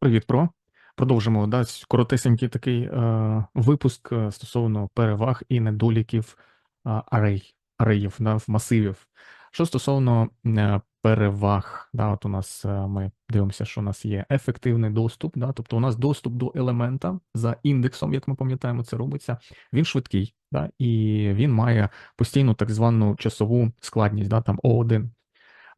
Привіт, Про. Продовжимо да, коротесенький такий е, випуск е, стосовно переваг і недоліків е, арей, ареїв, да, масивів. Що стосовно е, переваг, да, от у нас е, ми дивимося, що у нас є ефективний доступ, да, тобто у нас доступ до елемента за індексом, як ми пам'ятаємо, це робиться. Він швидкий, да, і він має постійну так звану часову складність, да, там О1.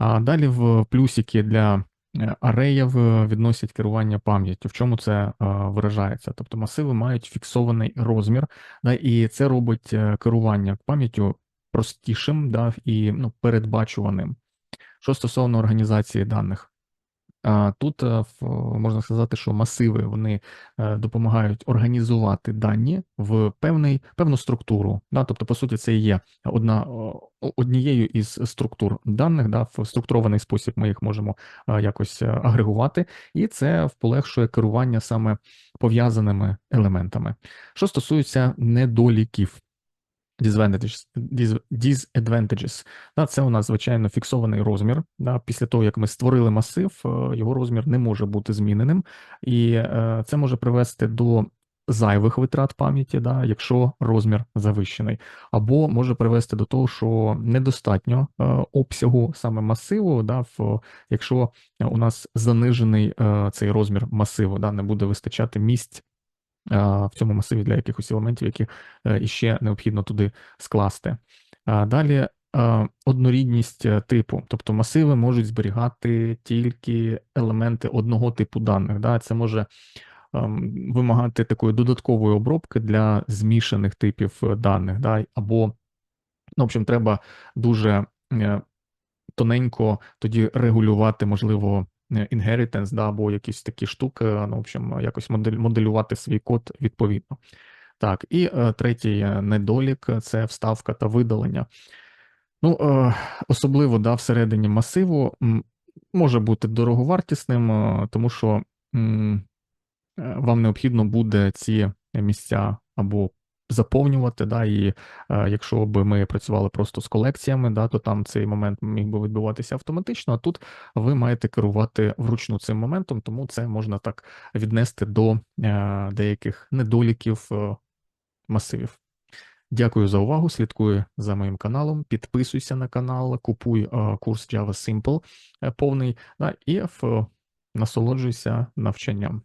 А далі в плюсики для е, ареїв відносять керування пам'яттю. В чому це е, виражається? Тобто масиви мають фіксований розмір, да, і це робить е, керування пам'яттю простішим да, і ну, передбачуваним. Що стосовно організації даних, Тут е, можна сказати, що масиви вони е, допомагають організувати дані в певний, певну структуру. Да? Тобто, по суті, це є одна, однією із структур даних. Да? В структурований спосіб ми їх можемо е, якось агрегувати, і це полегшує керування саме пов'язаними елементами. Що стосується недоліків. Disadvantages, dis- disadvantages. Да, це у нас, звичайно, фіксований розмір. Да, після того, як ми створили масив, е, його розмір не може бути зміненим, і е, це може привести до зайвих витрат пам'яті, да, якщо розмір завищений, або може привести до того, що недостатньо е, обсягу саме масиву, да, в, якщо у нас занижений цей розмір масиву, да, не буде вистачати місць в цьому масиві для якихось елементів, які е, іще необхідно туди скласти. Далі однорідність е, типу, тобто масиви можуть зберігати тільки елементи одного типу даних. Да? Це може ем, вимагати такої додаткової обробки для змішаних типів е, даних, да? або, ну, в общем, треба дуже тоненько тоді регулювати, можливо, inheritance, да, або якісь такі штуки, ну, в общем, якось моделювати свій код відповідно. Так, і е, третій е, недолік е, це вставка та видалення. Ну, е, особливо да, всередині масиву може бути дороговартісним, е, тому що е, вам необхідно буде ці місця або заповнювати, да, і е, якщо б ми працювали просто з колекціями, да, то там цей момент міг би відбуватися автоматично, а тут ви маєте керувати вручну цим моментом, тому це можна так віднести до е, деяких недоліків е, масивів. Дякую за увагу. Слідкуй за моїм каналом, підписуйся на канал, купуй курс Java Simple повний, да, і насолоджуйся навчанням.